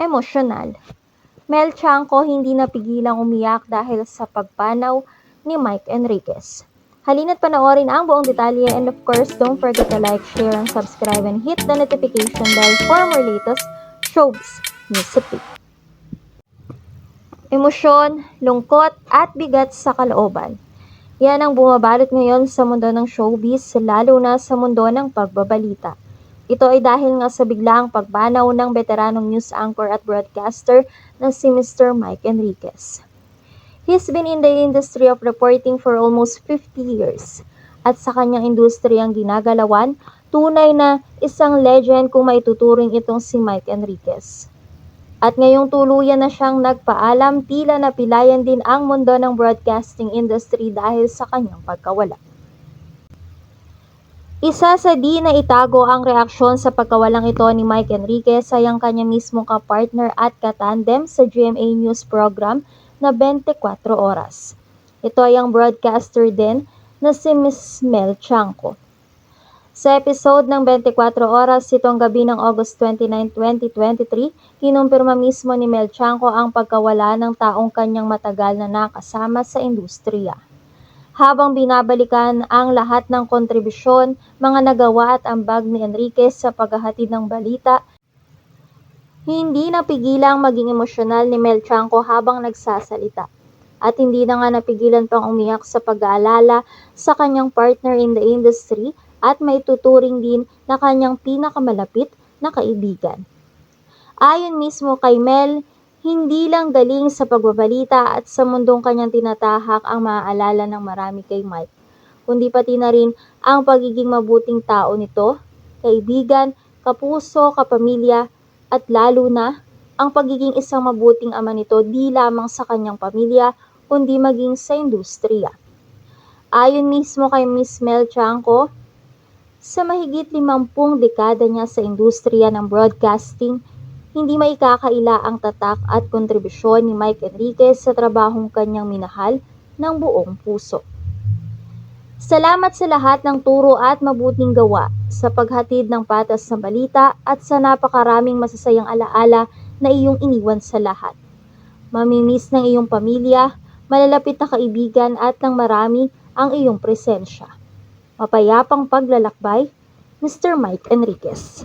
emosyonal. Mel Chanco hindi napigilang umiyak dahil sa pagpanaw ni Mike Enriquez. Halina't panoorin ang buong detalye and of course, don't forget to like, share, and subscribe and hit the notification bell for more latest showbiz news update. Emosyon, lungkot, at bigat sa kalooban. Yan ang bumabalot ngayon sa mundo ng showbiz, lalo na sa mundo ng pagbabalita. Ito ay dahil nga sa biglaang pagbanaw ng veteranong news anchor at broadcaster na si Mr. Mike Enriquez. He's been in the industry of reporting for almost 50 years. At sa kanyang industriyang ginagalawan, tunay na isang legend kung maituturing itong si Mike Enriquez. At ngayong tuluyan na siyang nagpaalam, tila napilayan din ang mundo ng broadcasting industry dahil sa kanyang pagkawala. Isa sa di na itago ang reaksyon sa pagkawalang ito ni Mike Enriquez ay ang kanya mismong kapartner at katandem sa GMA News program na 24 oras. Ito ay ang broadcaster din na si Miss Mel Chanco. Sa episode ng 24 oras itong gabi ng August 29, 2023, kinumpirma mismo ni Mel Chanco ang pagkawala ng taong kanyang matagal na nakasama sa industriya. Habang binabalikan ang lahat ng kontribusyon, mga nagawa at ambag ni Enriquez sa paghahatid ng balita, hindi napigilang maging emosyonal ni Mel Chanco habang nagsasalita. At hindi na nga napigilan pang umiyak sa pag-aalala sa kanyang partner in the industry at may tuturing din na kanyang pinakamalapit na kaibigan. Ayon mismo kay Mel, hindi lang galing sa pagbabalita at sa mundong kanyang tinatahak ang maaalala ng marami kay Mike, kundi pati na rin ang pagiging mabuting tao nito, kaibigan, kapuso, kapamilya, at lalo na ang pagiging isang mabuting ama nito di lamang sa kanyang pamilya, kundi maging sa industriya. Ayon mismo kay Miss Mel Chanco, sa mahigit limampung dekada niya sa industriya ng broadcasting, hindi maikakaila ang tatak at kontribusyon ni Mike Enriquez sa trabahong kanyang minahal ng buong puso. Salamat sa lahat ng turo at mabuting gawa sa paghatid ng patas na balita at sa napakaraming masasayang alaala na iyong iniwan sa lahat. Mamimiss ng iyong pamilya, malalapit na kaibigan at ng marami ang iyong presensya. Mapayapang paglalakbay, Mr. Mike Enriquez.